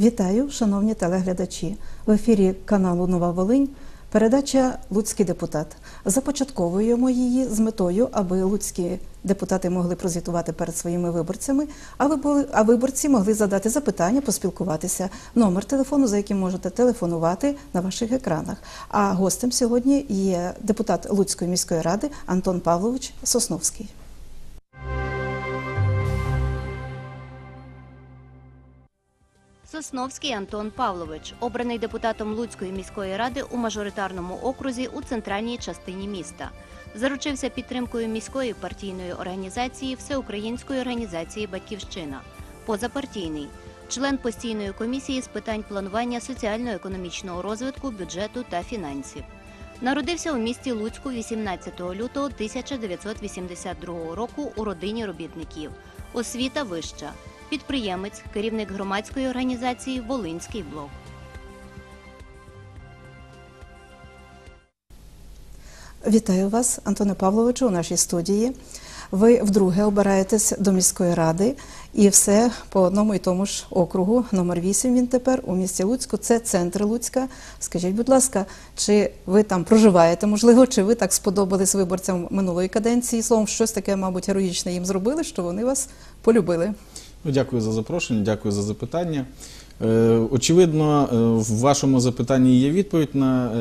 Вітаю, шановні телеглядачі. В ефірі каналу Нова Волинь. Передача Луцький депутат. Започатковуємо її з метою, аби луцькі депутати могли прозвітувати перед своїми виборцями, а ви- а виборці могли задати запитання, поспілкуватися. Номер телефону, за яким можете телефонувати на ваших екранах. А гостем сьогодні є депутат Луцької міської ради Антон Павлович Сосновський. Сосновський Антон Павлович, обраний депутатом Луцької міської ради у мажоритарному окрузі у центральній частині міста. Заручився підтримкою міської партійної організації Всеукраїнської організації Батьківщина. Позапартійний член постійної комісії з питань планування соціально-економічного розвитку, бюджету та фінансів. Народився у місті Луцьку 18 лютого 1982 року у родині робітників. Освіта вища. Підприємець, керівник громадської організації Волинський блок. Вітаю вас, Антоне Павловичу, у нашій студії. Ви вдруге обираєтесь до міської ради, і все по одному і тому ж округу. Номер 8 він тепер у місті Луцьку. Це центр Луцька. Скажіть, будь ласка, чи ви там проживаєте? Можливо, чи ви так сподобались виборцям минулої каденції? Словом, щось таке, мабуть, героїчне їм зробили, що вони вас полюбили. Ну, дякую за запрошення, дякую за запитання. Е, очевидно, е, в вашому запитанні є відповідь на, е,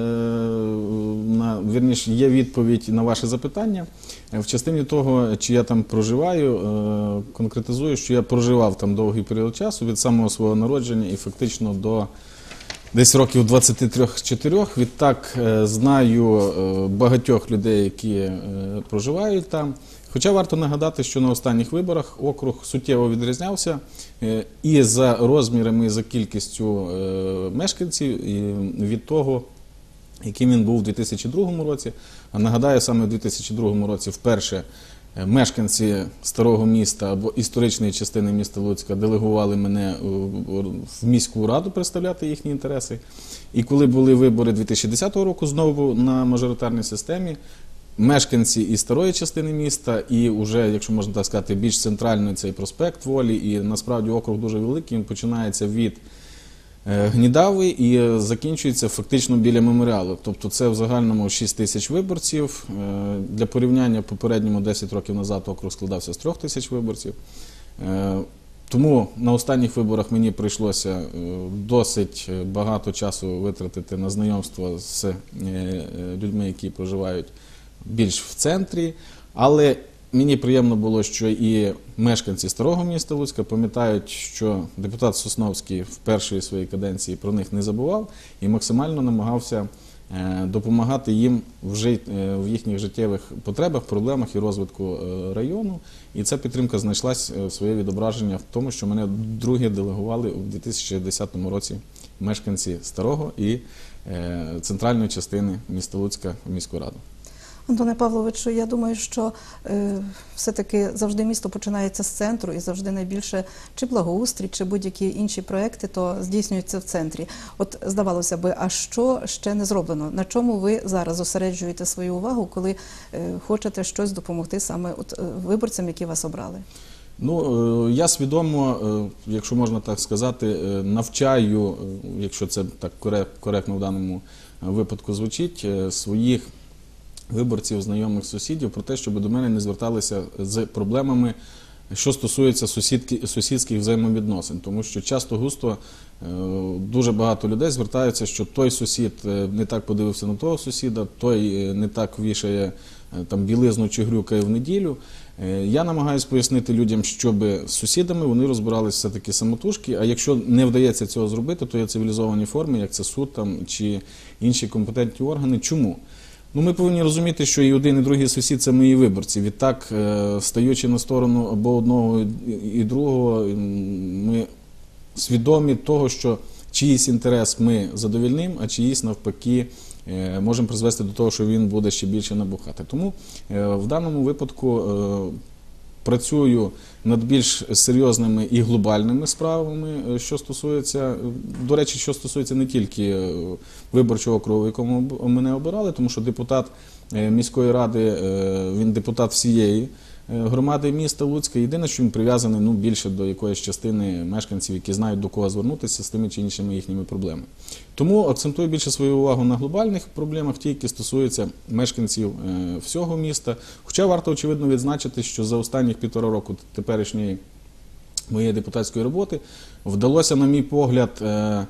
на вірніше, є відповідь на ваше запитання. В частині того, чи я там проживаю, конкретизую, що я проживав там довгий період часу від самого свого народження і фактично до десь років 23-4. Відтак знаю багатьох людей, які проживають там. Хоча варто нагадати, що на останніх виборах округ суттєво відрізнявся е, і за розмірами, і за кількістю е, мешканців і від того, яким він був у 2002 році. А нагадаю, саме у 2002 році вперше е, мешканці старого міста або історичної частини міста Луцька делегували мене в міську раду представляти їхні інтереси. І коли були вибори 2010 року знову на мажоритарній системі, мешканці і старої частини міста, і вже, якщо можна так сказати, більш центральний цей проспект волі, і насправді округ дуже великий, він починається від е, Гнідави і закінчується фактично біля меморіалу. Тобто це в загальному 6 тисяч виборців. Е, Для порівняння попередньому 10 років назад округ складався з 3 тисяч виборців. Е, Тому на останніх виборах мені прийшлося досить багато часу витратити на знайомство з людьми, які проживають більш в центрі. Але мені приємно було, що і мешканці старого міста Луцька пам'ятають, що депутат Сосновський в першої своїй каденції про них не забував і максимально намагався е, допомагати їм в, е, в їхніх життєвих потребах, проблемах і розвитку е, району. І ця підтримка знайшлась е, своє відображення в тому, що мене друге делегували у 2010 році мешканці старого і центральної частини міста Луцька в міську раду. Антоне Павловичу, я думаю, що е, все-таки завжди місто починається з центру, і завжди найбільше чи благоустрій, чи будь-які інші проекти, то здійснюються в центрі. От здавалося би, а що ще не зроблено? На чому ви зараз зосереджуєте свою увагу, коли е, хочете щось допомогти саме от, е, виборцям, які вас обрали? Ну, е, я свідомо, е, якщо можна так сказати, навчаю, якщо це так коректно в даному випадку звучить, своїх виборців, знайомих сусідів про те, щоб до мене не зверталися з проблемами, що стосується сусідки, сусідських взаємовідносин. Тому що часто густо е, дуже багато людей звертаються, що той сусід е, не так подивився на того сусіда, той е, не так вішає там білизну чи грюкає в неділю. Я намагаюся пояснити людям, щоб з сусідами вони розбиралися все-таки самотужки. А якщо не вдається цього зробити, то є цивілізовані форми, як це суд там чи інші компетентні органи. Чому? Ну, ми повинні розуміти, що і один, і другий сусід це мої виборці. Відтак, е, стаючи на сторону або одного і другого, ми свідомі того, що чиїсь інтерес ми задовільним, а чиїсь навпаки е, можемо призвести до того, що він буде ще більше набухати. Тому е, в даному випадку працюю над більш серйозними і глобальними справами, е, що стосується, е, до речі, що стосується не тільки е, виборчого округу, якому мене обирали, тому що депутат міської ради, він депутат всієї громади міста Луцька. Єдине, що він прив'язаний ну, більше до якоїсь частини мешканців, які знають до кого звернутися з тими чи іншими їхніми проблемами. Тому акцентую більше свою увагу на глобальних проблемах, ті, які стосуються мешканців е, всього міста. Хоча варто очевидно відзначити, що за останніх півтора року теперішньої моєї депутатської роботи вдалося, на мій погляд, е,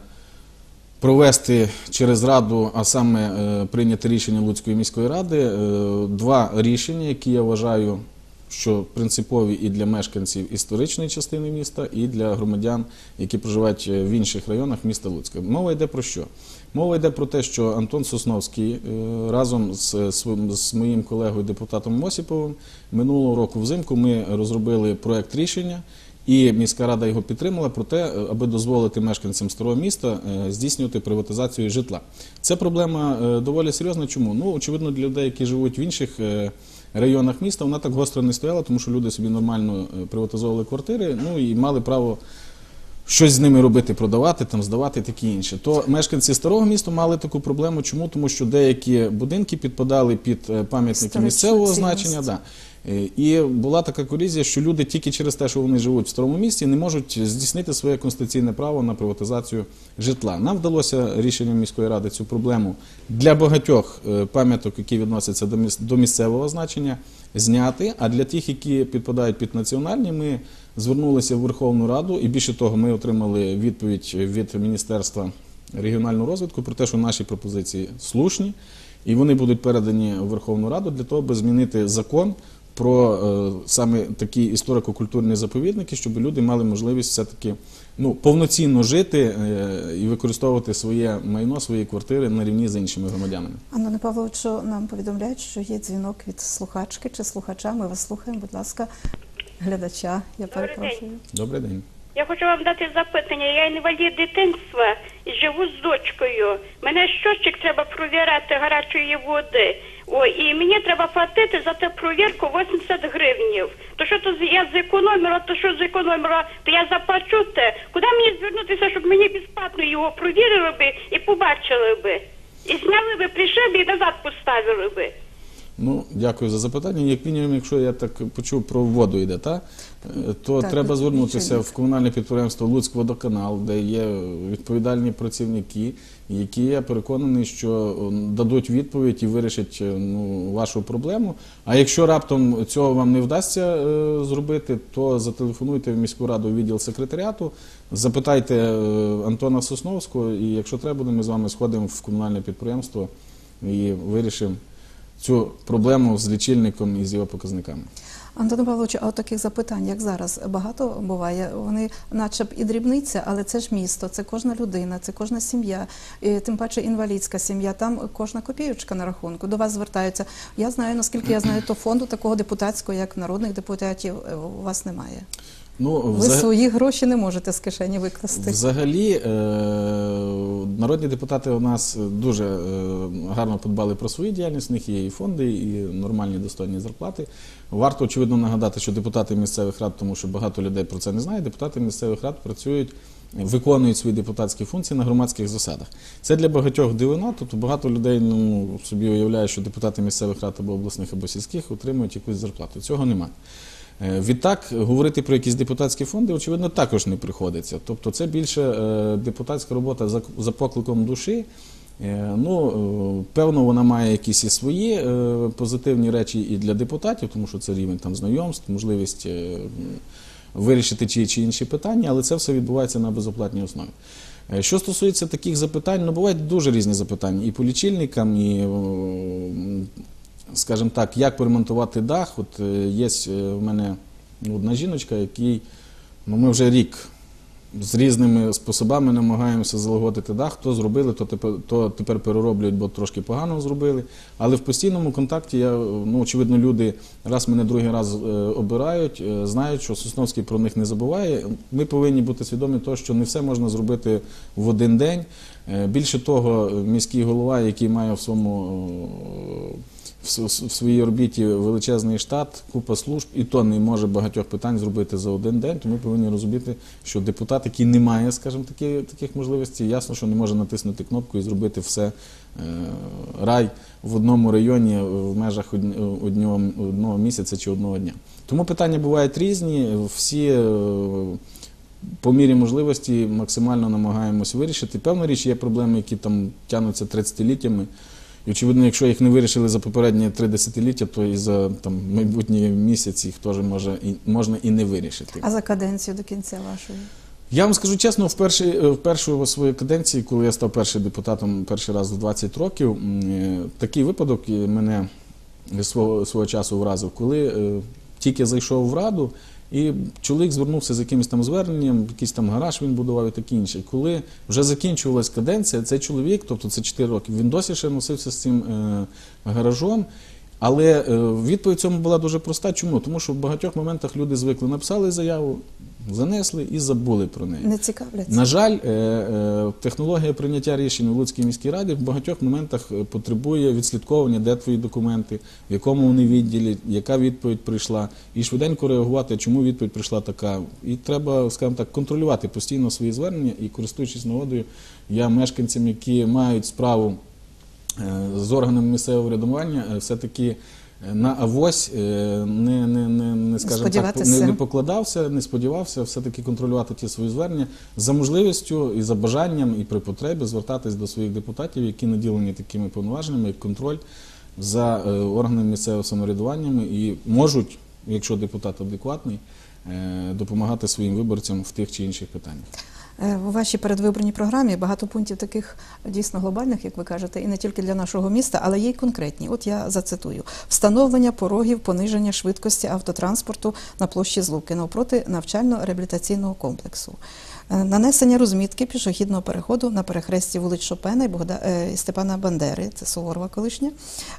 провести через раду, а саме е, прийняти рішення Луцької міської ради, е, два рішення, які я вважаю, що принципові і для мешканців історичної частини міста, і для громадян, які проживають е, в інших районах міста Луцька. Мова йде про що? Мова йде про те, що Антон Сосновський е, разом з, з моїм колегою депутатом Мосіповим минулого року взимку ми розробили проект рішення. І міська рада його підтримала про те, е, аби дозволити мешканцям старого міста е, здійснювати приватизацію житла. Це проблема е, доволі серйозна. Чому? Ну, очевидно, для людей, які живуть в інших е, районах міста, вона так гостро не стояла, тому що люди собі нормально е, приватизовували квартири, ну і мали право щось з ними робити, продавати, там, здавати, таке інше. То мешканці старого міста мали таку проблему. Чому? Тому що деякі будинки підпадали під е, пам'ятники місцевого значення. Да. Е, І була така колізія, що люди тільки через те, що вони живуть в старому місті, не можуть здійснити своє конституційне право на приватизацію житла. Нам вдалося рішенням міської ради цю проблему для багатьох е, пам'яток, які відносяться до міс- до місцевого значення, зняти. А для тих, які підпадають під національні, ми звернулися в Верховну Раду, і більше того, ми отримали відповідь від Міністерства регіонального розвитку про те, що наші пропозиції слушні, і вони будуть передані в Верховну Раду для того, аби змінити закон про е, саме такі історико-культурні заповідники, щоб люди мали можливість все-таки ну, повноцінно жити е, і використовувати своє майно, свої квартири на рівні з іншими громадянами. Анна Павловичу, нам повідомляють, що є дзвінок від слухачки чи слухача. Ми вас слухаємо, будь ласка, глядача. Я перепрошую. Добрий день. Я хочу вам дати запитання. Я інвалід дитинства і живу з дочкою. Мене щочик треба провіряти гарячої води. О, і мені треба платити за цю провірку 80 гривнів. То що то я з економіра, то що з економіра, то я заплачу те. Куди мені звернутися, щоб мені безплатно його провірили би і побачили би? І зняли би, прийшли б і назад поставили би. Ну, дякую за запитання. Як мінімум, якщо я так почув про воду йде, та, е, то Так, треба звернутися в комунальне підприємство Луцькводоканал, де є відповідальні працівники, які я переконаний, що е, дадуть відповідь і вирішать е, ну, вашу проблему. А якщо раптом цього вам не вдасться е, зробити, то зателефонуйте в міську раду відділ секретаріату, запитайте е, Антона Сосновського, і якщо треба ми з вами сходимо в комунальне підприємство і вирішимо цю проблему з лічильником і з його показниками. Антоне Павловичу, а от таких запитань, як зараз, багато буває. Вони, наче б і дрібниця, але це ж місто, це кожна людина, це кожна сім'я, тим паче інвалідська сім'я. Там кожна копійочка на рахунку. До вас звертаються. Я знаю, наскільки я знаю, то фонду такого депутатського, як народних депутатів, е, у вас немає. Ну, Ви взаг- свої гроші не можете з кишені викласти. Взагалі, е, народні депутати у нас дуже е, гарно подбали про свою діяльність. У них є і фонди, і нормальні достойні зарплати. Варто очевидно нагадати, що депутати місцевих рад, тому що багато людей про це не знає. Депутати місцевих рад працюють. Виконують свої депутатські функції на громадських засадах. Це для багатьох дивина, тобто багато людей ну, собі уявляє, що депутати місцевих рад або обласних, або сільських отримують якусь зарплату. Цього немає. Е, Відтак, говорити про якісь депутатські фонди, очевидно, також не приходиться. Тобто це більше е, депутатська робота за, покликом душі. Е, Ну, певно, вона має якісь і свої позитивні речі і для депутатів, тому що це рівень там знайомств, можливість вирішити ті чи інші питання, але це все відбувається на безоплатній основі. Що стосується таких запитань, ну бувають дуже різні запитання і по лічильникам, і, скажімо так, як поремонтувати дах. От е, є е, в мене одна жіночка, якій ну, ми вже рік з різними способами намагаємося залагодити дах. То зробили, то тепер, то тепер перероблюють, бо трошки погано зробили. Але в постійному контакті я, ну, очевидно, люди раз мене другий раз е, обирають, знають, що Сосновський про них не забуває. Ми повинні бути свідомі того, що не все можна зробити в один день. Більше того, міський голова, який має в своєму в своїй орбіті величезний штат, купа служб, і то не може багатьох питань зробити за один день. Тому повинні розуміти, що депутат, який не має, скажімо, такі, таких можливостей, ясно, що не може натиснути кнопку і зробити все е, рай в одному районі в межах одн- одного, місяця чи одного дня. Тому питання бувають різні. Всі е, по мірі можливості максимально намагаємось вирішити. Певна річ, є проблеми, які там тягнуться 30-літтями. І очевидно, якщо їх не вирішили за попередні три десятиліття, то і за там майбутні місяці їх теж може і можна і не вирішити. А за каденцію до кінця вашої? Я вам скажу чесно, в першій в першу свою каденції, коли я став першим депутатом перший раз в 20 років, е, такий випадок е, мене свого, свого часу вразив, коли е, тільки зайшов в раду, і чоловік звернувся з якимось там зверненням, якийсь там гараж він будував і таке інше. Коли вже закінчувалась каденція, цей чоловік, тобто це 4 роки, він досі ще носився з цим е, гаражом. Але е, відповідь цьому була дуже проста. Чому? Тому що в багатьох моментах люди звикли, написали заяву, занесли і забули про неї. Не цікавляться? На жаль, е, е, технологія прийняття рішень у Луцькій міській раді в багатьох моментах потребує відслідковування, де твої документи, в якому вони відділі, яка відповідь прийшла, і швиденько реагувати, чому відповідь прийшла така. І треба, скажімо так, контролювати постійно свої звернення і користуючись нагодою, я мешканцям, які мають справу з органами місцевого врядування, е, все-таки е, на авось е, не, не, не, не, скажімо так, не, не покладався, не сподівався все-таки контролювати ті свої звернення за можливістю і за бажанням, і при потребі звертатись до своїх депутатів, які наділені такими повноваженнями, як контроль за е, органами місцевого самоврядування і можуть, якщо депутат адекватний, е, допомагати своїм виборцям в тих чи інших питаннях. Е, У вашій передвиборній програмі багато пунктів таких дійсно глобальних, як ви кажете, і не тільки для нашого міста, але є й конкретні. От я зацитую: встановлення порогів, пониження швидкості автотранспорту на площі Злуки навпроти навчально-реабілітаційного комплексу. Е, Нанесення розмітки пішохідного переходу на перехресті вулиць Шопена і Богда... е, Степана Бандери, це Суворова колишня,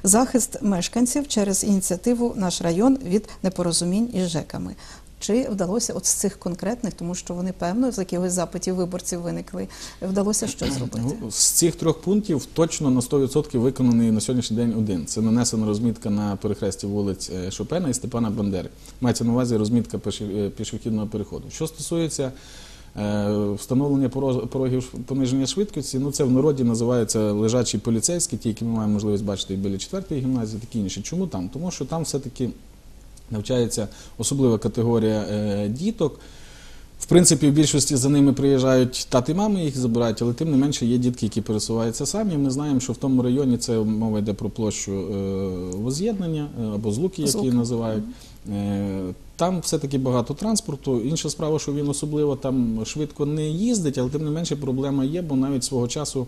захист мешканців через ініціативу Наш район від непорозумінь із ЖЕКами. Чи вдалося от з цих конкретних, тому що вони певно з якихось запитів виборців виникли, вдалося що зробити? Ну, З цих трьох пунктів точно на 100% виконаний на сьогоднішній день один. Це нанесена розмітка на перехресті вулиць е, Шопена і Степана Бандери. Мається на увазі розмітка е, пішохідного переходу. Що стосується е, встановлення порогів пониження швидкості, ну це в народі називається лежачі поліцейські, ті, які ми маємо можливість бачити і біля 4-ї гімназії, такі інші. Чому там? Тому що там все-таки навчається особлива категорія е, діток. В принципі, в більшості за ними приїжджають тати, мами їх забирають, але тим не менше є дітки, які пересуваються самі. Ми знаємо, що в тому районі це мова йде про площу е, воз'єднання е, або злуки, які Злуки. її називають. Там все-таки багато транспорту. Інша справа, що він особливо там швидко не їздить, але тим не менше проблема є, бо навіть свого часу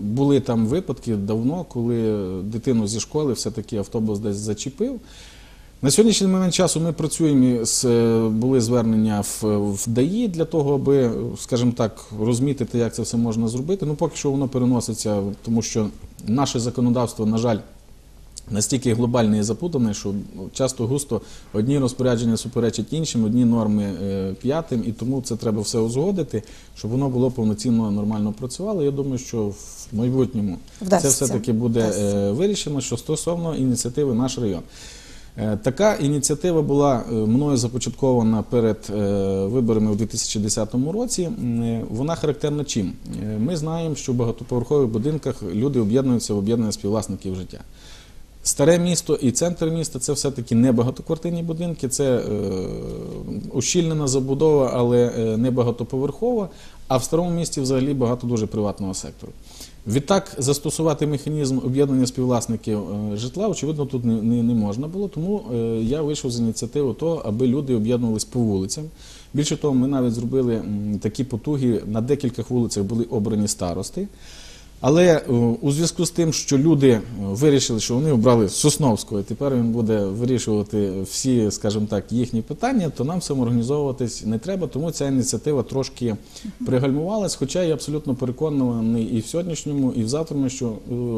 були там випадки давно, коли дитину зі школи все-таки автобус десь зачепив. На сьогоднішній момент часу ми працюємо з е, були звернення в, в ДАІ для того, аби, скажімо так, розмітити, як це все можна зробити. Ну поки що воно переноситься, тому що наше законодавство, на жаль, настільки глобальне і запутане, що часто густо одні розпорядження суперечать іншим, одні норми е, п'ятим, і тому це треба все узгодити, щоб воно було повноцінно нормально працювало. Я думаю, що в майбутньому Вдасться. це все-таки буде Вдасться. е, вирішено, що стосовно ініціативи наш район. Е, Така ініціатива була е, мною започаткована перед е, виборами у 2010 році. Вона характерна чим? Ми знаємо, що в багатоповерхових будинках люди об'єднуються в об'єднання співвласників життя. Старе місто і центр міста це все-таки не багатоквартирні будинки, це е, ущільнена забудова, але не багатоповерхова. А в старому місті взагалі багато дуже приватного сектору. Відтак застосувати механізм об'єднання співвласників е, житла, очевидно, тут не, не, можна було. Тому е, я вийшов з ініціативи того, аби люди об'єднувались по вулицям. Більше того, ми навіть зробили такі потуги на декількох вулицях були обрані старости. Але е, у зв'язку з тим, що люди е, вирішили, що вони обрали Сосновського, і тепер він буде вирішувати всі, скажімо так, їхні питання, то нам самоорганізовуватись не треба, тому ця ініціатива трошки пригальмувалась. Хоча я абсолютно переконаний і в сьогоднішньому, і в завтрашньому, що,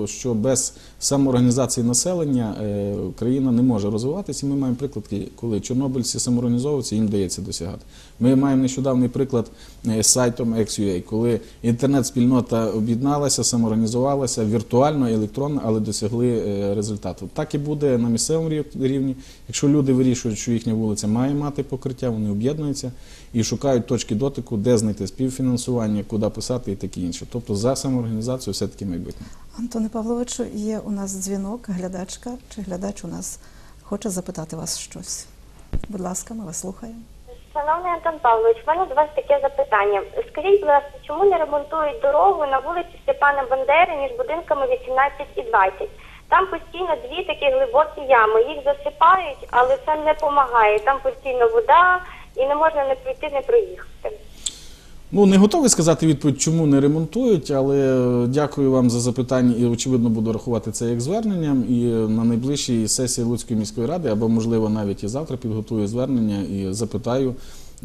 е, що без самоорганізації населення країна не може розвиватися. І ми маємо приклад, коли чорнобильці самоорганізовуються, їм вдається досягати. Ми маємо нещодавний приклад з сайтом XUA, коли інтернет-спільнота об'єдналася, самоорганізувалася віртуально, електронно, але досягли е, результату. Так і буде на місцевому рівні. Якщо люди вирішують, що їхня вулиця має мати покриття, вони об'єднуються і шукають точки дотику, де знайти співфінансування, куди писати і таке інше. Тобто за самоорганізацію все-таки майбутнє. Антоне Павловичу, є у нас дзвінок, глядачка чи глядач у нас хоче запитати вас щось. Будь ласка, ми вас слухаємо. Шановний Антон Павлович, в мене до вас таке запитання. Скажіть, будь ласка, чому не ремонтують дорогу на вулиці Степана Бандери між будинками 18 і 20? Там постійно дві такі глибокі ями. Їх засипають, але це не допомагає. Там постійно вода і не можна не пройти, не проїхати. Ну, не готовий сказати відповідь, чому не ремонтують, але е, дякую вам за запитання і, очевидно, буду рахувати це як зверненням. І е, на найближчій сесії Луцької міської ради, або, можливо, навіть і завтра підготую звернення і запитаю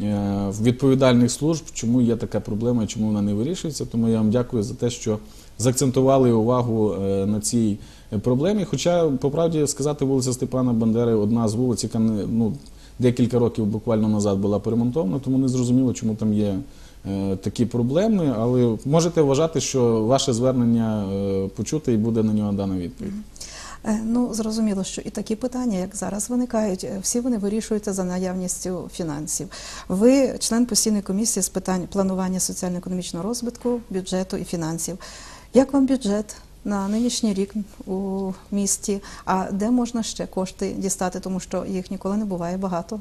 е, в відповідальних служб, чому є така проблема і чому вона не вирішується. Тому я вам дякую за те, що заакцентували увагу на цій проблемі. Хоча, по правді сказати, вулиця Степана Бандери одна з вулиць, яка ну. Декілька років буквально назад була перемонтована, тому не зрозуміло, чому там є такі проблеми. Але можете вважати, що ваше звернення е, почуте і буде на нього дана відповідь. Е, Ну, зрозуміло, що і такі питання, як зараз виникають, е, всі вони вирішуються за наявністю фінансів. Ви член постійної комісії з питань планування соціально-економічного розвитку, бюджету і фінансів. Як вам бюджет на нинішній рік у місті? А де можна ще кошти дістати, тому що їх ніколи не буває багато?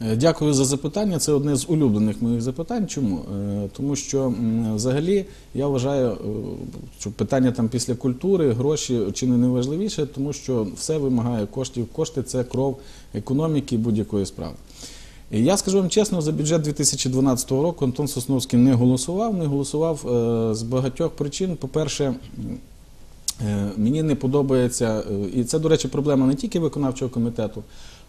Е, Дякую за запитання. Це одне з улюблених моїх запитань. Чому? Е, Тому що взагалі я вважаю, е, що питання там після культури, гроші чи не найважливіше, тому що все вимагає коштів. Кошти це кров економіки будь-якої справи. Я скажу вам чесно, за бюджет 2012 року Антон Сосновський не голосував. Не голосував з багатьох причин. По-перше, Мені не подобається, е, і це, до речі, проблема не тільки виконавчого комітету,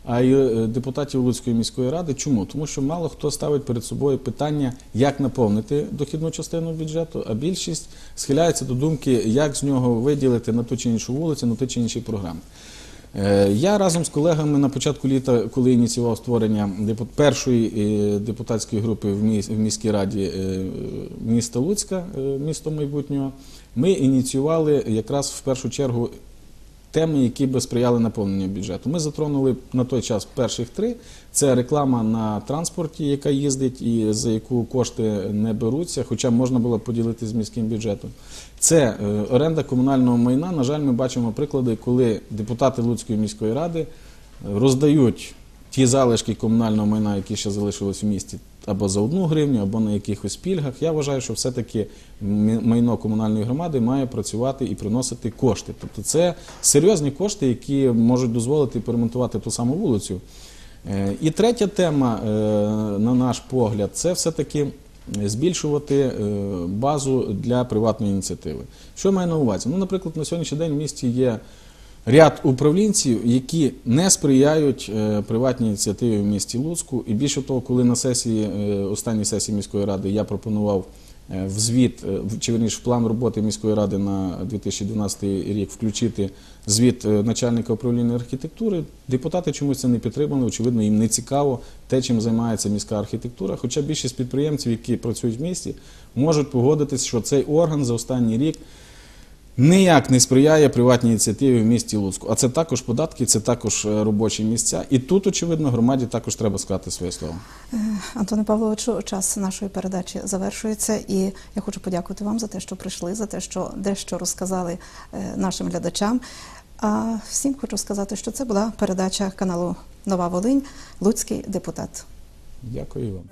а й е, депутатів Луцької міської ради. Чому? Тому що мало хто ставить перед собою питання, як наповнити дохідну частину бюджету, а більшість схиляється до думки, як з нього виділити на ту чи іншу вулицю, на ту чи інші програми. Е, Я разом з колегами на початку літа, коли ініціював створення першої е, депутатської групи в міській раді е, міста Луцька, е, місто майбутнього, ми ініціювали якраз в першу чергу теми, які би сприяли наповненню бюджету. Ми затронули на той час перших три: це реклама на транспорті, яка їздить і за яку кошти не беруться, хоча можна було поділити з міським бюджетом. Це е, оренда комунального майна. На жаль, ми бачимо приклади, коли депутати Луцької міської ради е, роздають ті залишки комунального майна, які ще залишились в місті, або за одну гривню, або на якихось пільгах. Я вважаю, що все-таки майно комунальної громади має працювати і приносити кошти. Тобто це серйозні кошти, які можуть дозволити поремонтувати ту саму вулицю. Е, І третя тема, е, на наш погляд, це все-таки збільшувати е, базу для приватної ініціативи. Що маю на увазі? Ну, наприклад, на сьогоднішній день в місті є ряд управлінців, які не сприяють е, приватній ініціативі в місті Луцьку. І більше того, коли на сесії е, останній сесії міської ради я пропонував е, в звіт, чи верніше в план роботи міської ради на 2012 рік включити звіт начальника управління архітектури, депутати чомусь це не підтримали. Очевидно, їм не цікаво те, чим займається міська архітектура. Хоча більшість підприємців, які працюють в місті, можуть погодитись, що цей орган за останній рік ніяк не сприяє приватній ініціативі в місті Луцьку. А це також податки, це також е, робочі місця. І тут, очевидно, громаді також треба сказати своє слово. Е, Антоне Павловичу, час нашої передачі завершується, і я хочу подякувати вам за те, що прийшли, за те, що дещо розказали е, нашим глядачам. А всім хочу сказати, що це була передача каналу Нова Волинь Луцький депутат. Дякую вам.